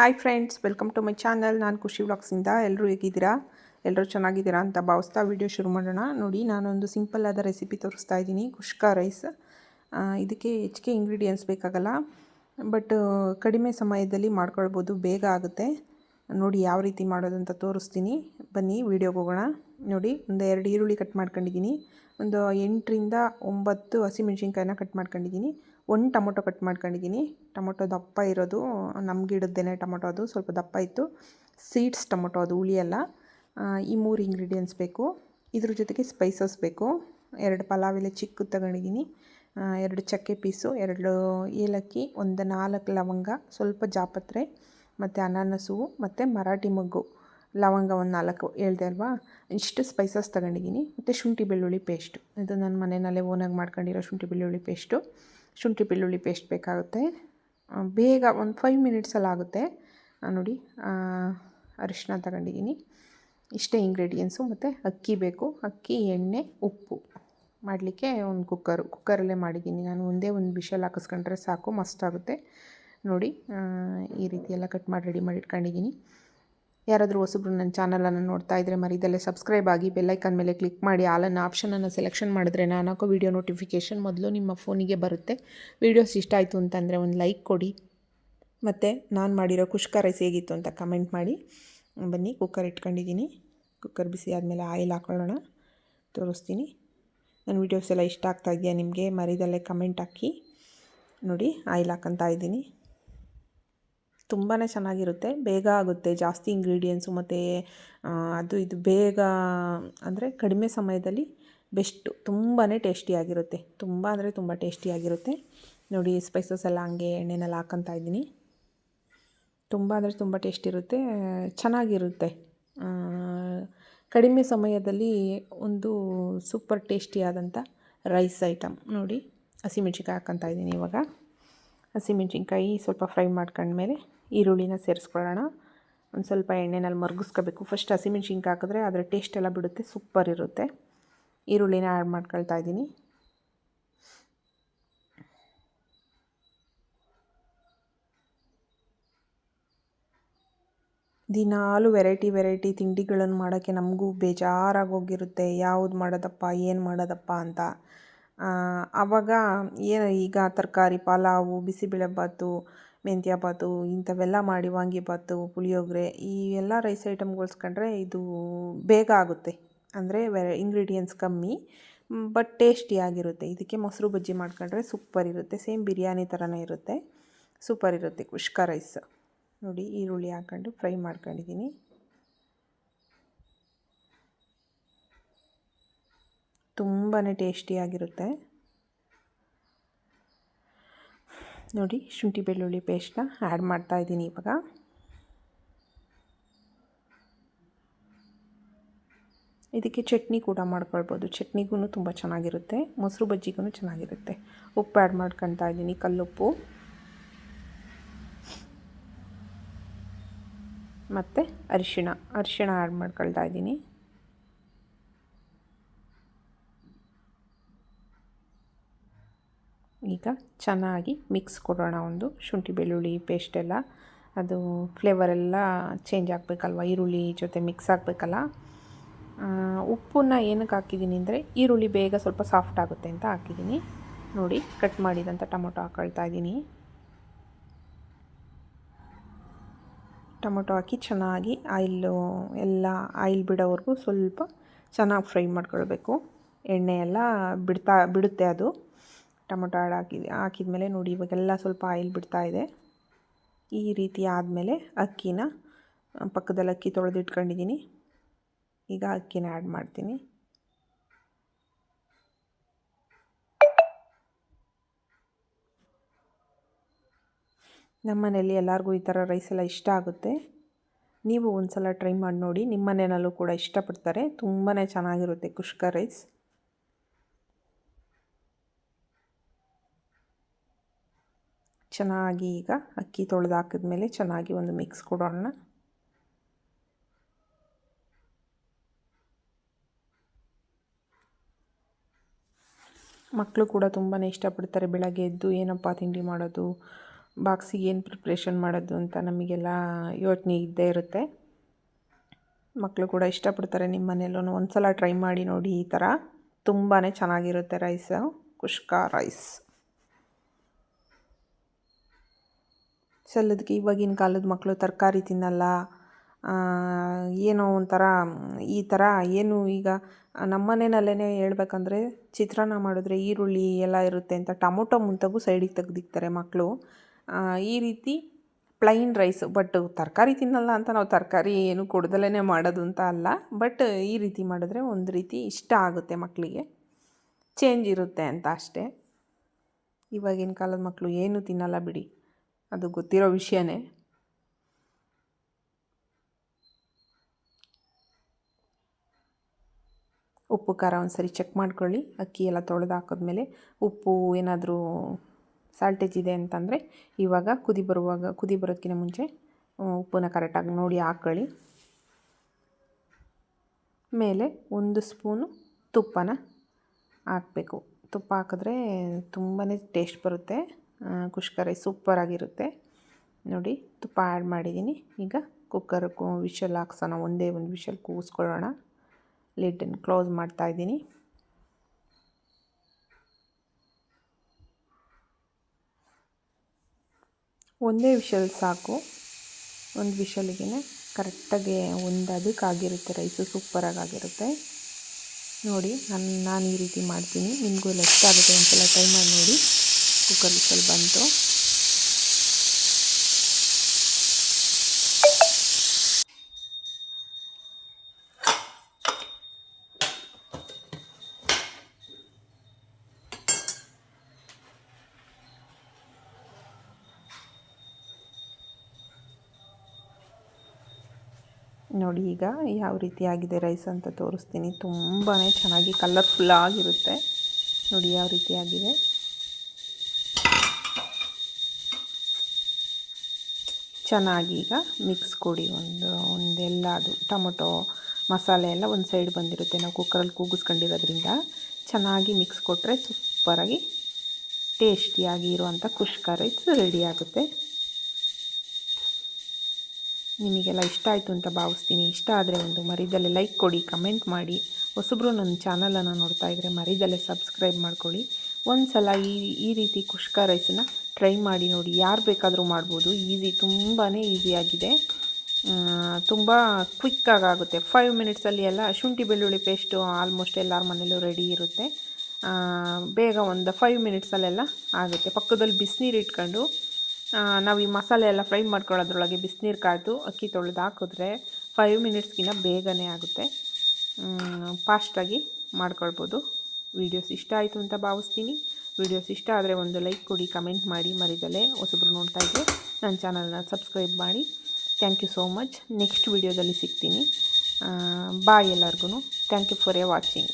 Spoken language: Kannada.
Hi friends welcome to my channel ನಾನು ಖುಷಿ ವ್ಲಾಗ್ಸಿಂದ ಎಲ್ಲರೂ ಹೇಗಿದ್ದೀರಾ? ಎಲ್ಲರೂ ಚೆನ್ನಾಗಿದ್ದೀರಾ ಅಂತ ಭಾವಿಸ್ತಾ ವಿಡಿಯೋ ಶುರು ಮಾಡೋಣ. ನೋಡಿ, ನಾನೊಂದು ಸಿಂಪಲ್ ಆದ ರೆಸಿಪಿ ತೋರಿಸ್ತಾ ಇದ್ದೀನಿ. ಕುಷ್ಕ ರೈಸ್ ಇದಕ್ಕೆ ಹೆಚ್ಚಿಗೆ ಇಂಗ್ರೀಡಿಯೆಂಟ್ಸ್ ಬೇಕಾಗಲ್ಲ. ಬಟ್ ಕಡಿಮೆ ಸಮಯದಲ್ಲಿ ಮಾಡ್ಕೊಳ್ಬೋದು. ಬೇಗ ಆಗುತ್ತೆ. ನೋಡಿ, ಯಾವ ರೀತಿ ಮಾಡೋದು ಅಂತ ತೋರಿಸ್ತೀನಿ. ಬನ್ನಿ ವೀಡಿಯೋಗೆ ಹೋಗೋಣ. ನೋಡಿ, ಒಂದು ಎರಡು ಈರುಳ್ಳಿ ಕಟ್ ಮಾಡ್ಕೊಂಡಿದ್ದೀನಿ. ಒಂದು ಎಂಟರಿಂದ ಒಂಬತ್ತು ಹಸಿಮೆಣ್ಸಿನ್ಕಾಯಿನ ಕಟ್ ಮಾಡ್ಕೊಂಡಿದ್ದೀನಿ. ಒಂದು ಟೊಮೊಟೊ ಕಟ್ ಮಾಡ್ಕೊಂಡಿದ್ದೀನಿ. ಟೊಮೊಟೊ ದಪ್ಪ ಇರೋದು ನಮ್ಮ ಗಿಡದ್ದೇನೆ ಟೊಮೊಟೊ ಅದು, ಸ್ವಲ್ಪ ದಪ್ಪ ಇತ್ತು. ಸೀಡ್ಸ್ ಟೊಮೊಟೊ ಅದು ಉಳಿಯಲ್ಲ ಈ ಮೂರು ಇಂಗ್ರೀಡಿಯೆಂಟ್ಸ್ ಬೇಕು. ಇದ್ರ ಜೊತೆಗೆ ಸ್ಪೈಸಸ್ ಬೇಕು. ಎರಡು ಪಲಾವ್ ಎಲೆ ಚಿಕ್ಕದು ತಗೊಂಡಿದ್ದೀನಿ. ಎರಡು ಚಕ್ಕೆ ಪೀಸು, ಎರಡು ಏಲಕ್ಕಿ, ಒಂದು ನಾಲ್ಕು ಲವಂಗ, ಸ್ವಲ್ಪ ಜಾಪತ್ರೆ, ಮತ್ತು ಅನಾನಸು, ಮತ್ತು ಮರಾಠಿ ಮಗ್ಗು. ಲವಂಗ ಒಂದು ನಾಲ್ಕು ಹೇಳ್ದೆ ಅಲ್ವಾ? ಇಷ್ಟು ಸ್ಪೈಸಸ್ ತಗೊಂಡಿದ್ದೀನಿ. ಮತ್ತು ಶುಂಠಿ ಬೆಳ್ಳುಳ್ಳಿ ಪೇಸ್ಟು ಇದು ನನ್ನ ಮನೆಯಲ್ಲೇ ಓನಾಗಿ ಮಾಡ್ಕೊಂಡಿರೋ ಶುಂಠಿ ಬೆಳ್ಳುಳ್ಳಿ ಪೇಸ್ಟು ಶುಂಠಿ ಬೆಳ್ಳುಳ್ಳಿ ಪೇಸ್ಟ್ ಬೇಕಾಗುತ್ತೆ. ಬೇಗ ಒಂದು ಫೈವ್ ಮಿನಿಟ್ಸಲ್ಲಿ ಆಗುತ್ತೆ. ನೋಡಿ ಅರಿಶಿನ ತಗೊಂಡಿದ್ದೀನಿ. ಇಷ್ಟೇ ಇಂಗ್ರೀಡಿಯೆಂಟ್ಸು ಮತ್ತು ಅಕ್ಕಿ ಬೇಕು. ಅಕ್ಕಿ, ಎಣ್ಣೆ, ಉಪ್ಪು. ಮಾಡಲಿಕ್ಕೆ ಒಂದು ಕುಕ್ಕರು ಕುಕ್ಕರಲ್ಲೇ ಮಾಡಿದ್ದೀನಿ. ನಾನು ಒಂದೇ ಒಂದು ಬಿಷಲ್ ಹಾಕಿಸ್ಕೊಂಡ್ರೆ ಸಾಕು ಮಸ್ತಾಗುತ್ತೆ ನೋಡಿ ಈ ರೀತಿ ಎಲ್ಲ ಕಟ್ ಮಾಡಿ ರೆಡಿ ಮಾಡಿ ಇಟ್ಕೊಂಡಿದ್ದೀನಿ. ಯಾರಾದರೂ ಹೊಸಬ್ರು ನನ್ನ ಚಾನಲನ್ನು ನೋಡ್ತಾ ಇದ್ದರೆ ಮರಿದಲ್ಲೇ ಸಬ್ಸ್ಕ್ರೈಬ್ ಆಗಿ ಬೆಲ್ಲೈಕನ್ ಮೇಲೆ ಕ್ಲಿಕ್ ಮಾಡಿ ಆಲನ್ನು ಆಪ್ಷನನ್ನು ಸೆಲೆಕ್ಷನ್ ಮಾಡಿದ್ರೆ ನಾನು ಹಾಕೋ ವೀಡಿಯೋ ನೋಟಿಫಿಕೇಷನ್ ಮೊದಲು ನಿಮ್ಮ ಫೋನಿಗೆ ಬರುತ್ತೆ. ವೀಡಿಯೋಸ್ ಇಷ್ಟ ಆಯಿತು ಅಂತಂದರೆ ಒಂದು ಲೈಕ್ ಕೊಡಿ. ಮತ್ತು ನಾನು ಮಾಡಿರೋ ಕುಷ್ಕ ರೈಸ್ ಹೇಗಿತ್ತು ಅಂತ ಕಮೆಂಟ್ ಮಾಡಿ. ಬನ್ನಿ, ಕುಕ್ಕರ್ ಇಟ್ಕೊಂಡಿದ್ದೀನಿ. ಕುಕ್ಕರ್ ಬಿಸಿ ಆದಮೇಲೆ ಆಯಿಲ್ ಹಾಕೊಳ್ಳೋಣ. ತೋರಿಸ್ತೀನಿ. ನನ್ನ ವೀಡಿಯೋಸ್ ಎಲ್ಲ ಇಷ್ಟ ಆಗ್ತಾ ಇದೆಯಾ ನಿಮಗೆ? ಮರಿದಲ್ಲೇ ಕಮೆಂಟ್ ಹಾಕಿ. ನೋಡಿ, ಆಯಿಲ್ ಹಾಕಂತ ಇದ್ದೀನಿ. ತುಂಬಾ ಚೆನ್ನಾಗಿರುತ್ತೆ. ಬೇಗ ಆಗುತ್ತೆ, ಜಾಸ್ತಿ ಇಂಗ್ರೀಡಿಯೆಂಟ್ಸು ಮತ್ತು ಅದು ಇದು ಬೇಗ, ಅಂದರೆ ಕಡಿಮೆ ಸಮಯದಲ್ಲಿ ಬೆಸ್ಟು ತುಂಬಾ ಟೇಸ್ಟಿಯಾಗಿರುತ್ತೆ ತುಂಬ ಅಂದರೆ ತುಂಬ ಟೇಸ್ಟಿಯಾಗಿರುತ್ತೆ ನೋಡಿ ಸ್ಪೈಸಸ್ ಎಲ್ಲ ಹಂಗೆ ಎಣ್ಣೆನಲ್ಲಿ ಹಾಕ್ಕೊತಾ ಇದ್ದೀನಿ. ತುಂಬ ಅಂದರೆ ತುಂಬ ಟೇಸ್ಟ್ ಇರುತ್ತೆ, ಚೆನ್ನಾಗಿರುತ್ತೆ. ಕಡಿಮೆ ಸಮಯದಲ್ಲಿ ಒಂದು ಸೂಪರ್ ಟೇಸ್ಟಿಯಾದಂಥ ರೈಸ್ ಐಟಮ್ ನೋಡಿ, ಹಸಿಮೆಣ್ಸಿನ್ಕಾಯಿ ಹಾಕ್ಕೊತಾ ಇದ್ದೀನಿ ಇವಾಗ. ಹಸಿಮೆಣ್ಸಿನ್ಕಾಯಿ ಸ್ವಲ್ಪ ಫ್ರೈ ಮಾಡ್ಕೊಂಡ್ಮೇಲೆ ಈರುಳ್ಳಿನ ಸೇರಿಸ್ಕೊಳ್ಳೋಣ. ಒಂದು ಸ್ವಲ್ಪ ಎಣ್ಣೆನಲ್ಲಿ ಮರ್ಗಿಸ್ಕೋಬೇಕು. ಫಸ್ಟ್ ಹಸಿಮೆಣ್ಸಿನ್ಕಾಯಿ ಹಾಕಿದ್ರೆ ಅದರ ಟೇಸ್ಟ್ ಎಲ್ಲ ಬಿಡುತ್ತೆ ಸೂಪರ್ ಇರುತ್ತೆ. ಈರುಳ್ಳಿನ ಆ್ಯಡ್ ಮಾಡ್ಕೊಳ್ತಾ ಇದ್ದೀನಿ. ದಿನಾಲು ವೆರೈಟಿ ವೆರೈಟಿ ತಿಂಡಿಗಳನ್ನು ಮಾಡೋಕ್ಕೆ ನಮಗೂ ಬೇಜಾರಾಗೋಗಿರುತ್ತೆ ಯಾವುದು ಮಾಡೋದಪ್ಪ, ಏನು ಮಾಡೋದಪ್ಪ ಅಂತ. ಆವಾಗ ಏನು ಈಗ ತರಕಾರಿ, ಪಲಾವು, ಬಿಸಿಬೇಳೆಬಾತು ಬಾತು ಇಂಥವೆಲ್ಲ ಮಾಡಿ ವಾಂಗಿಭಾತು ಪುಳಿಯೋಗರೆ, ಈ ಎಲ್ಲ ರೈಸ್ ಐಟಮ್ಗೊಳ್ಸ್ಕೊಂಡ್ರೆ ಇದು ಬೇಗ ಆಗುತ್ತೆ. ಅಂದರೆ ವೆ ಇಂಗ್ರೀಡಿಯೆಂಟ್ಸ್ ಕಮ್ಮಿ ಬಟ್ ಟೇಸ್ಟಿಯಾಗಿರುತ್ತೆ ಇದಕ್ಕೆ ಮೊಸರು ಬಜ್ಜಿ ಮಾಡ್ಕೊಂಡ್ರೆ ಸೂಪರ್ ಇರುತ್ತೆ. ಸೇಮ್ ಬಿರಿಯಾನಿ ಥರನೇ ಇರುತ್ತೆ. ಸೂಪರ್ ಇರುತ್ತೆ ಕುಷ್ಕ ರೈಸ್ ನೋಡಿ, ಈರುಳ್ಳಿ ಹಾಕ್ಕೊಂಡು ಫ್ರೈ ಮಾಡ್ಕೊಂಡಿದ್ದೀನಿ ತುಂಬಾ ಟೇಸ್ಟಿಯಾಗಿರುತ್ತೆ ನೋಡಿ, ಶುಂಠಿ ಬೆಳ್ಳುಳ್ಳಿ ಪೇಸ್ಟ್ನ ಆ್ಯಡ್ ಮಾಡ್ತಾ ಇದ್ದೀನಿ ಇವಾಗ. ಇದಕ್ಕೆ ಚಟ್ನಿ ಕೂಡ ಮಾಡ್ಕೊಳ್ಬೋದು. ಚಟ್ನಿಗೂ ತುಂಬ ಚೆನ್ನಾಗಿರುತ್ತೆ. ಮೊಸರು ಬಜ್ಜಿಗೂ ಚೆನ್ನಾಗಿರುತ್ತೆ. ಉಪ್ಪು ಆ್ಯಡ್ ಮಾಡ್ಕೊತಾ ಇದ್ದೀನಿ, ಕಲ್ಲುಪ್ಪು. ಮತ್ತು ಅರಿಶಿಣ ಅರಿಶಿಣ ಆ್ಯಡ್ ಮಾಡ್ಕೊಳ್ತಾ ಇದ್ದೀನಿ. ಈಗ ಚೆನ್ನಾಗಿ ಮಿಕ್ಸ್ ಕೊಡೋಣ ಒಂದು. ಶುಂಠಿ, ಬೆಳ್ಳುಳ್ಳಿ ಪೇಸ್ಟ್ ಎಲ್ಲ. ಅದು ಫ್ಲೇವರ್ ಎಲ್ಲ ಚೇಂಜ್ ಆಗಬೇಕಲ್ವ? ಈರುಳ್ಳಿ ಜೊತೆ ಮಿಕ್ಸ್ ಆಗಬೇಕಲ್ಲ? ಉಪ್ಪನ್ನ ಏನಕ್ಕೆ ಹಾಕಿದ್ದೀನಿ ಅಂದರೆ ಈರುಳ್ಳಿ ಬೇಗ ಸ್ವಲ್ಪ ಸಾಫ್ಟ್ ಆಗುತ್ತೆ ಅಂತ ಹಾಕಿದ್ದೀನಿ. ನೋಡಿ ಕಟ್ ಮಾಡಿದಂಥ ಟೊಮೊಟೊ ಹಾಕೊಳ್ತಾ ಇದ್ದೀನಿ. ಟೊಮೊಟೊ ಹಾಕಿ ಚೆನ್ನಾಗಿ ಆಯಿಲು ಎಲ್ಲ ಆಯಿಲ್ ಬಿಡೋವರೆಗೂ ಸ್ವಲ್ಪ ಚೆನ್ನಾಗಿ ಫ್ರೈ ಮಾಡ್ಕೊಳ್ಬೇಕು. ಎಣ್ಣೆ ಎಲ್ಲ ಬಿಡ್ತಾ, ಬಿಡುತ್ತೆ ಅದು. ಟೊಮೊಟೊ ಆಡ್ ಹಾಕಿ ಹಾಕಿದ್ಮೇಲೆ ನೋಡಿ ಇವಾಗೆಲ್ಲ ಸ್ವಲ್ಪ ಆಯಿಲ್ ಬಿಡ್ತಾ ಇದೆ. ಈ ರೀತಿ ಆದಮೇಲೆ ಅಕ್ಕಿನ ಪಕ್ಕದಲ್ಲಿ ಅಕ್ಕಿ ತೊಳೆದಿಟ್ಕೊಂಡಿದ್ದೀನಿ ಈಗ ಅಕ್ಕಿನ ಆ್ಯಡ್ ಮಾಡ್ತೀನಿ. ನಮ್ಮ ಮನೇಲಿ ಎಲ್ಲರಿಗೂ ಈ ಥರ ರೈಸ್ ಎಲ್ಲ ಇಷ್ಟ ಆಗುತ್ತೆ. ನೀವು ಒಂದು ಸಲ ಟ್ರೈ ಮಾಡಿ ನೋಡಿ. ನಿಮ್ಮ ಮನೆಯಲ್ಲೂ ಕೂಡ ಇಷ್ಟಪಡ್ತಾರೆ. ತುಂಬಾ ಚೆನ್ನಾಗಿರುತ್ತೆ ಕುಷ್ಕ ರೈಸ್. ಚೆನ್ನಾಗಿ ಈಗ ಅಕ್ಕಿ ತೊಳೆದು ಹಾಕಿದ್ಮೇಲೆ ಚೆನ್ನಾಗಿ ಒಂದು ಮಿಕ್ಸ್ ಕೊಡೋಣ. ಮಕ್ಕಳು ಕೂಡ ತುಂಬಾ ಇಷ್ಟಪಡ್ತಾರೆ ಬೆಳಗ್ಗೆ ಎದ್ದು ಏನಪ್ಪ ತಿಂಡಿ ಮಾಡೋದು, ಬಾಕ್ಸಿಗೆ ಏನು ಪ್ರಿಪ್ರೇಷನ್ ಮಾಡೋದು ಅಂತ ನಮಗೆಲ್ಲ ಯೋಚನೆ ಇದ್ದೇ ಇರುತ್ತೆ. ಮಕ್ಕಳು ಕೂಡ ಇಷ್ಟಪಡ್ತಾರೆ ನಿಮ್ಮ ಮನೆಯಲ್ಲೂ ಒಂದು ಸಲ ಟ್ರೈ ಮಾಡಿ ನೋಡಿ ಈ ಥರ ತುಂಬಾ ಚೆನ್ನಾಗಿರುತ್ತೆ ರೈಸು ಕುಷ್ಕ ರೈಸ್ ಸಲ್ಲದಕ್ಕೆ ಇವಾಗಿನ ಕಾಲದ ಮಕ್ಕಳು ತರಕಾರಿ ತಿನ್ನಲ್ಲ ಏನೋ ಒಂಥರ, ಈ ಥರ ಏನು ಈಗ ನಮ್ಮ ಮನೆಯಲ್ಲೇ ಹೇಳ್ಬೇಕಂದ್ರೆ ಚಿತ್ರಾನ್ನ ಮಾಡಿದ್ರೆ ಈರುಳ್ಳಿ ಎಲ್ಲ ಇರುತ್ತೆ ಅಂತ ಟೊಮೊಟೊ ಮುಂತಾಗೂ ಸೈಡಿಗೆ ತೆಗೆದಿಕ್ತಾರೆ ಮಕ್ಕಳು ಈ ರೀತಿ ಪ್ಲೈನ್ ರೈಸ್, ಬಟ್ ತರಕಾರಿ ತಿನ್ನಲ್ಲ ಅಂತ ನಾವು ತರಕಾರಿ ಏನು ಕೊಡ್ದಲೇ ಮಾಡೋದು ಅಂತ ಅಲ್ಲ, ಬಟ್ ಈ ರೀತಿ ಮಾಡಿದ್ರೆ ಒಂದು ರೀತಿ ಇಷ್ಟ ಆಗುತ್ತೆ ಮಕ್ಕಳಿಗೆ ಚೇಂಜ್ ಇರುತ್ತೆ ಅಂತ ಅಷ್ಟೇ. ಇವಾಗಿನ ಕಾಲದ ಮಕ್ಕಳು ಏನು ತಿನ್ನಲ್ಲ ಬಿಡಿ. ಅದು ಗೊತ್ತಿರೋ ವಿಷಯನೇ. ಉಪ್ಪು, ಖಾರ ಒಂದು ಸರಿ ಚೆಕ್ ಮಾಡ್ಕೊಳ್ಳಿ. ಅಕ್ಕಿ ಎಲ್ಲ ತೊಳೆದು ಹಾಕಿದ್ಮೇಲೆ ಉಪ್ಪು ಏನಾದರೂ ಸಾಲ್ಟೇಜ್ ಇದೆ ಅಂತಂದರೆ ಇವಾಗ ಕುದಿ ಬರುವಾಗ, ಕುದಿ ಬರೋದಕ್ಕಿಂತ ಮುಂಚೆ ಉಪ್ಪನ್ನ ಕರೆಕ್ಟಾಗಿ ನೋಡಿ ಹಾಕ್ಕೊಳ್ಳಿ ಮೇಲೆ ಒಂದು ಸ್ಪೂನು ತುಪ್ಪನ ಹಾಕಬೇಕು. ತುಪ್ಪ ಹಾಕಿದ್ರೆ ತುಂಬಾ ಟೇಸ್ಟ್ ಬರುತ್ತೆ. ಕುಷ್ಕ ರೈಸ್ ಸೂಪರಾಗಿರುತ್ತೆ ನೋಡಿ, ತುಪ್ಪ ಆ್ಯಡ್ ಮಾಡಿದ್ದೀನಿ ಈಗ ಕುಕ್ಕರ್ ವಿಷಲ್ ಹಾಕ್ಸೋಣ. ಒಂದೇ ಒಂದು ವಿಷಲ್ ಕೂಗಿಸ್ಕೊಳ್ಳೋಣ ಲಿಡ್ಡನ್ನು ಕ್ಲೋಸ್ ಮಾಡ್ತಾಯಿದ್ದೀನಿ ಒಂದೇ ವಿಷಲ್ ಸಾಕು. ಒಂದು ವಿಷಲಿಗೆ ಕರೆಕ್ಟಾಗಿ ಒಂದು ಅದಕ್ಕಾಗಿರುತ್ತೆ ರೈಸು ಸೂಪರಾಗಿ ಆಗಿರುತ್ತೆ. ನೋಡಿ, ನಾನು ನಾನು ಈ ರೀತಿ ಮಾಡ್ತೀನಿ. ನಿಮಗೂ ಇಷ್ಟ ಆಗುತ್ತೆ. ಒಂದ್ಸಲ ಟ್ರೈ ಮಾಡಿ ನೋಡಿ. ಕುಕ್ಕರ್ ವಿಸಲ್ ಬಂತು ನೋಡಿ ಈಗ ಯಾವ ರೀತಿ ಆಗಿದೆ ರೈಸ್ ಅಂತ ತೋರಿಸ್ತೀನಿ. ತುಂಬಾ ಚೆನ್ನಾಗಿ ಕಲರ್ಫುಲ್ ಆಗಿರುತ್ತೆ. ನೋಡಿ ಯಾವ ರೀತಿ ಚೆನ್ನಾಗಿ ಈಗ ಮಿಕ್ಸ್ ಕೊಡಿ ಒಂದು, ಒಂದೆಲ್ಲ ಅದು ಟೊಮೊಟೊ, ಮಸಾಲೆ ಎಲ್ಲ ಒಂದು ಸೈಡ್ ಬಂದಿರುತ್ತೆ. ನಾವು ಕುಕ್ಕರಲ್ಲಿ ಕೂಗಿಸ್ಕೊಂಡಿರೋದ್ರಿಂದ ಚೆನ್ನಾಗಿ ಮಿಕ್ಸ್ ಕೊಟ್ಟರೆ ಸೂಪರಾಗಿ ಟೇಸ್ಟಿಯಾಗಿ ಇರುವಂಥ ಖುಷ್ಕ ರೈಸ್ ರೆಡಿ ಆಗುತ್ತೆ. ನಿಮಗೆಲ್ಲ ಇಷ್ಟ ಆಯಿತು ಅಂತ ಭಾವಿಸ್ತೀನಿ. ಇಷ್ಟ ಆದರೆ ಒಂದು ಮರಿದಲ್ಲೇ ಲೈಕ್ ಕೊಡಿ ಕಮೆಂಟ್ ಮಾಡಿ. ಹೊಸಬ್ರು ನನ್ನ ಚಾನಲನ್ನು ನೋಡ್ತಾ ಇದ್ದರೆ ಮರಿದಲ್ಲೇ ಸಬ್ಸ್ಕ್ರೈಬ್ ಮಾಡ್ಕೊಳ್ಳಿ. ಒಂದು ಸಲ ಈ ಈ ರೀತಿ ಕುಷ್ಕ ರೈಸನ್ನು ಟ್ರೈ ಮಾಡಿ ನೋಡಿ, ಯಾರು ಬೇಕಾದರೂ ಮಾಡ್ಬೋದು. ಈಸಿ ತುಂಬಾ ಈಸಿಯಾಗಿದೆ ತುಂಬ ಕ್ವಿಕ್ಕಾಗಿ ಆಗುತ್ತೆ. ಫೈವ್ ಮಿನಿಟ್ಸಲ್ಲಿ ಎಲ್ಲ ಶುಂಠಿ, ಬೆಳ್ಳುಳ್ಳಿ ಪೇಸ್ಟು ಆಲ್ಮೋಸ್ಟ್ ಎಲ್ಲರ ಮನೇಲೂ ರೆಡಿ ಇರುತ್ತೆ. ಬೇಗ ಒಂದು ಫೈವ್ ಮಿನಿಟ್ಸಲ್ಲೆಲ್ಲ ಆಗುತ್ತೆ. ಪಕ್ಕದಲ್ಲಿ ಬಿಸಿನೀರು ಇಟ್ಕೊಂಡು ನಾವು ಈ ಮಸಾಲೆ ಎಲ್ಲ ಫ್ರೈ ಮಾಡ್ಕೊಳ್ಳೋದ್ರೊಳಗೆ ಬಿಸಿನೀರು ಕಾಯ್ದು ಅಕ್ಕಿ ತೊಳೆದು ಹಾಕಿದ್ರೆ ಫೈವ್ ಮಿನಿಟ್ಸ್ಗಿಂತ ಬೇಗನೆ ಆಗುತ್ತೆ. ಫಾಸ್ಟಾಗಿ ಮಾಡ್ಕೊಳ್ಬೋದು. ವೀಡಿಯೋಸ್ ಇಷ್ಟ ಆಯಿತು ಅಂತ ಭಾವಿಸ್ತೀನಿ. ವಿಡಿಯೋಸ್ ಇಷ್ಟ ಆದರೆ ಒಂದು ಲೈಕ್ ಕೊಡಿ, ಕಮೆಂಟ್ ಮಾಡಿ ಮರಿದಲ್ಲೇ ಹೊಸಬ್ರು ನೋಡ್ತಾ ಇದ್ದರೆ ನನ್ನ ಚಾನಲ್ನ ಸಬ್ಸ್ಕ್ರೈಬ್ ಮಾಡಿ. Thank you so much next ವಿಡಿಯೋದಲ್ಲಿ ಸಿಗ್ತೀನಿ. ಬಾಯ್ ಎಲ್ಲರಿಗೂ thank you for a watching